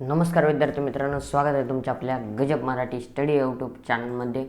नमस्कार विद्यार्थी मित्रांनो स्वागत आहे तुमच्या आपल्या गजब मराठी स्टडी यूट्यूब चॅनलमध्ये.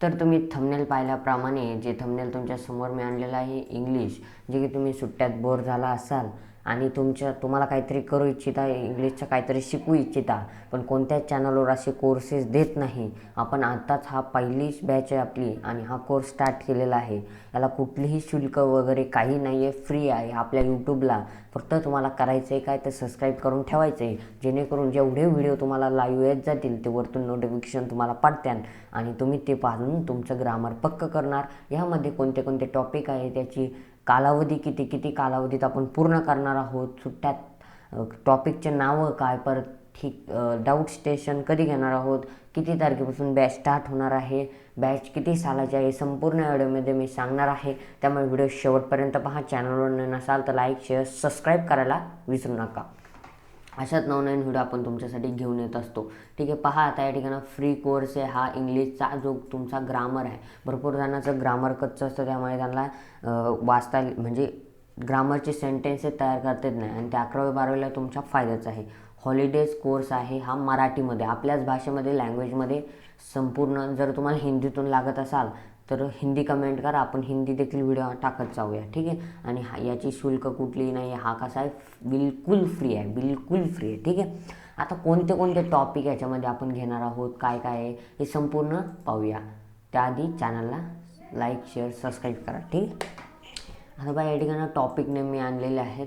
तर तुम्ही थंबनेल पाहिल्याप्रमाणे जे थंबनेल तुमच्यासमोर मी आणलेलं आहे इंग्लिश जे की तुम्ही सुट्ट्यात बोर झाला असाल आणि तुमच्या तुम्हाला काहीतरी करू इच्छिता इंग्लिशचं काहीतरी शिकू इच्छिता पण कोणत्याच चॅनलवर असे कोर्सेस देत नाही. आपण आत्ताच हा पहिलीच बॅच आहे आपली आणि हा कोर्स स्टार्ट केलेला आहे. याला कुठलीही शुल्क वगैरे काही नाही आहे फ्री आहे आपल्या यूट्यूबला फक्त तुम्हाला करायचं आहे काय तर सबस्क्राईब करून ठेवायचं आहे जेणेकरून जेवढे व्हिडिओ तुम्हाला लाईव्ह येत जातील ते वरतून नोटिफिकेशन तुम्हाला पडत्यान. आणि तुम्ही ते पाहून तुमचं ग्रामर पक्क करणार. यामध्ये कोणते कोणते टॉपिक आहे त्याची कालावधी किती किती कालावधीत आपण पूर्ण करणार आहोत? सुट्ट्यात टॉपिकचे नावं काय? परत ठीक डाऊट स्टेशन कधी घेणार आहोत? किती तारखेपासून बॅच स्टार्ट होणार आहे? बॅच किती सालाची आहे? संपूर्ण व्हिडिओमध्ये मी सांगणार आहे. त्यामुळे व्हिडिओ शेवटपर्यंत पहा. चॅनलवर नसाल तर लाईक शेअर सबस्क्राईब करायला विसरू नका. अशाच नवनवीन व्हिडिओ आपण तुमच्यासाठी घेऊन येत असतो. ठीक आहे पहा आता या ठिकाणी फ्री कोर्स आहे. हा इंग्लिशचा जो तुमचा ग्रामर आहे. भरपूर जणांचं ग्रामर कच्चं असतं. त्यामुळे त्यांना वाचता म्हणजे ग्रामरचे सेंटेन्सेस तयार करता येत नाही. आणि ते अकरावी बारावीला तुमच्या फायद्याचं आहे. हॉलिडेज कोर्स आहे. हा मराठीमध्ये आपल्याच भाषेमध्ये लँग्वेजमध्ये संपूर्ण जर तुम्हाला हिंदीतून लागत असाल तर हिंदी कमेंट करा आपण हिंदी देखील व्हिडिओ टाकत जाऊया ठीक आहे? आणि हा याची शुल्क कुठली नाही हा कसा आहे? बिलकुल फ्री आहे बिलकुल फ्री आहे ठीक आहे? आता कोणते कोणते टॉपिक याच्यामध्ये आपण घेणार आहोत काय काय आहे हे संपूर्ण पाहूया. त्याआधी चॅनलला लाईक शेअर सबस्क्राईब करा ठीक आहे? आता बघा या ठिकाणी टॉपिकने मी आणलेले आहेत.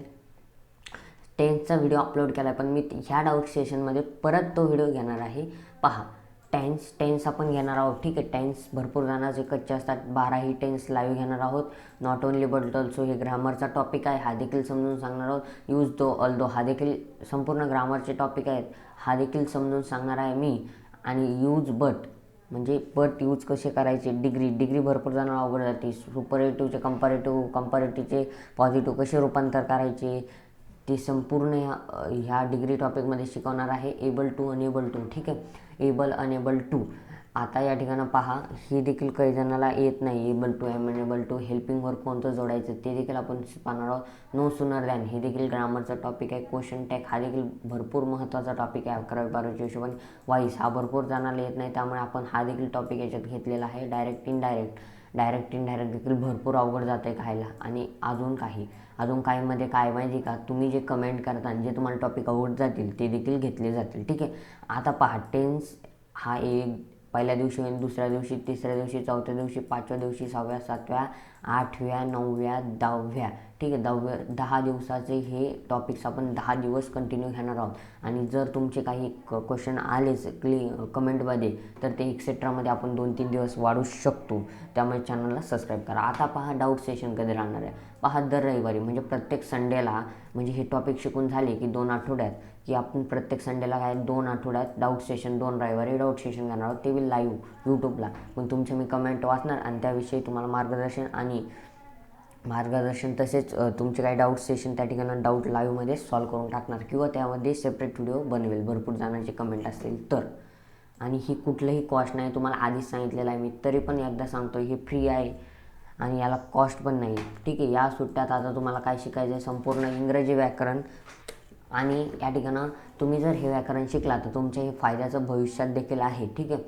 टेन्थचा व्हिडिओ अपलोड केला आहे पण मी ह्या डाऊट सेशनमध्ये परत तो व्हिडिओ घेणार आहे. पहा टेन्स टेन्स आपण घेणार आहोत. ठीक आहे टेन्स भरपूर जणांचे कच्चे असतात बाराही टेन्स लाईव्ह घेणार आहोत. नॉट ओनली बट ऑल्सो हे ग्रामरचा टॉपिक आहे हा देखील समजून सांगणार आहोत. यूज दो ऑल दो हा देखील संपूर्ण ग्रामरचे टॉपिक आहेत. हा देखील समजून सांगणार आहे मी. आणि यूज बट म्हणजे बट यूज कसे करायचे? डिग्री डिग्री भरपूर जणांना अवघड जाते. सुपरेटिव्हचे कंपॅरेटिव्ह कंपॅरेटिव्हचे पॉझिटिव्ह कसे रूपांतर करायचे? ते संपूर्ण ह्या ह्या डिग्री टॉपिकमध्ये शिकवणार आहे एबल टू अनेबल टू ठीक आहे? एबल अनेबल टू आता या ठिकाणं पहा ही देखील काही जणाला येत नाही. Able to M enable to helping work कोणतं जोडायचं ते देखील आपण पाहणार आहोत. नो सुनर दॅन हे देखील ग्रामरचा टॉपिक आहे. क्वेश्चन टॅक हा देखील भरपूर महत्त्वाचा टॉपिक आहे अकरावी बारावीच्या हिशोबाने वाईस हा भरपूर जणाला येत नाही. त्यामुळे आपण हा देखील टॉपिक याच्यात घेतलेला आहे. डायरेक्ट इनडायरेक्ट डायरेक्ट इनडायरेक्ट देखील भरपूर अवघड जातं आहे खायला. आणि अजून काही. अजून काहीमध्ये काय माहिती का? तुम्ही जे कमेंट करता जे तुम्हाला टॉपिक अवघड जातील ते देखील घेतले जातील. ठीक आहे? आता पहा टेन्स हा एक पहिल्या दिवशी दुसऱ्या दिवशी तिसऱ्या दिवशी चौथ्या दिवशी पाचव्या दिवशी सहाव्या सातव्या आठव्या नवव्या दहाव्या. ठीक आहे दहाव्या दहा दिवसाचे हे टॉपिक्स आपण दहा दिवस कंटिन्यू घेणार आहोत. आणि जर तुमचे काही क क्वेश्चन आलेच क्लि कमेंटमध्ये तर ते एक्सेट्रामध्ये आपण दोन तीन दिवस वाढू शकतो. त्यामुळे चॅनलला सबस्क्राईब करा. आता पहा डाऊट सेशन कधी राहणार आहे? पहा दर रविवारी म्हणजे प्रत्येक संडेला म्हणजे हे टॉपिक शिकून झाले की दोन आठवड्यात की आपण प्रत्येक संडेला काय दोन आठवड्यात डाऊट सेशन दोन रविवारी डाऊट सेशन घेणार आहोत. ते बी लाईव्ह यूट्यूबला पण तुमचे मी कमेंट वाचणार आणि त्याविषयी तुम्हाला मार्गदर्शन आणि मार्गदर्शन तसेच तुमचे काही डाऊट सेशन त्या ठिकाणी डाऊट लाईव्हमध्ये सॉल्व करून टाकणार किंवा त्यामध्ये सेपरेट व्हिडिओ बनवेल भरपूर जणांचे कमेंट असतील तर. आणि ही कुठलंही कॉस्ट नाही तुम्हाला आधीच सांगितलेलं आहे मी तरी पण एकदा सांगतो हे फ्री आहे आणि याला कॉस्ट पण नाही. ठीक आहे या सुट्ट्यात आता तुम्हाला काय शिकायचं आहे संपूर्ण इंग्रजी व्याकरण आणि या ठिकाणं तुम्ही जर हे व्याकरण शिकला तर तुमच्या हे फायद्याचं भविष्यात देखील आहे. ठीक आहे?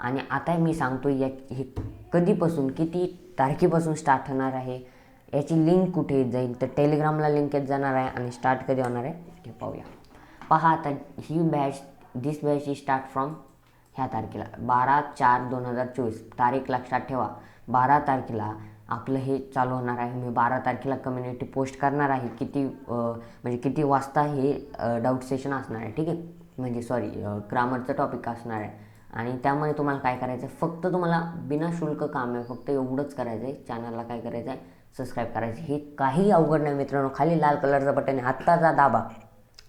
आणि आता मी सांगतो या हे कधीपासून किती तारखेपासून स्टार्ट होणार आहे? याची लिंक कुठे येत जाईल तर टेलिग्रामला लिंक येत जाणार आहे आणि स्टार्ट कधी होणार आहे ते पाहूया. पहा आता ही बॅच दिस बॅच ही स्टार्ट फ्रॉम ह्या तारखेला. बारा चार दोन हजार चोवीस. तारीख लक्षात ठेवा. बारा तारखेला आपलं हे चालू होणार आहे. मी बारा तारखेला कम्युनिटी पोस्ट करणार आहे. किती म्हणजे किती वाजता हे डाऊट सेशन असणार आहे. ठीक आहे? म्हणजे सॉरी ग्रामरचं टॉपिक असणार आहे. आणि त्यामुळे तुम्हाला काय करायचं आहे फक्त तुम्हाला बिना शुल्क काम आहे. फक्त एवढंच करायचं आहे चॅनलला काय करायचं आहे सबस्क्राईब करायचं. हे काही अवघड नाही मित्रांनो. खाली लाल कलरचं बटन आहे. आत्ताचा दाबा.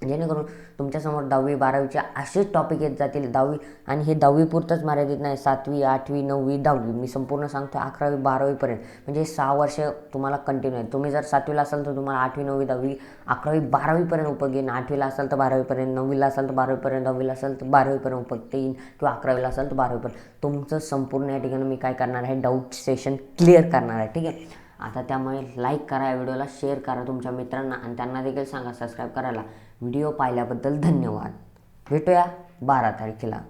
जेणेकरून तुमच्यासमोर दहावी बारावीचे असेच टॉपिक येत जातील. दहावी आणि हे दहावीपुरतंच मर्यादित नाही. सातवी आठवी नववी दहावी. मी संपूर्ण सांगतो अकरावी बारावीपर्यंत म्हणजे सहा वर्ष तुम्हाला कंटिन्यू आहे. तुम्ही जर सातवीला असाल तर तुम्हाला आठवी नववी दहावी अकरावी बारावीपर्यंत उपयोग येईन आठवीला असाल तर बारावीपर्यंत नववीला असाल तर बारावीपर्यंत दहावीला असाल तर बारावीपर्यंत उपयोग येईन किंवा अकरावीला असाल तर बारावीपर्यंत तुमचं संपूर्ण या ठिकाणी मी काय करणार आहे? डाऊट सेशन क्लिअर करणार आहे. ठीक आहे? आता त्यामुळे लाईक करा या व्हिडिओला शेअर करा तुमच्या मित्रांना आणि त्यांना देखील सांगा सबस्क्राईब करायला. व्हिडिओ पाहिल्याबद्दल धन्यवाद. भेटूया बारा तारखेला.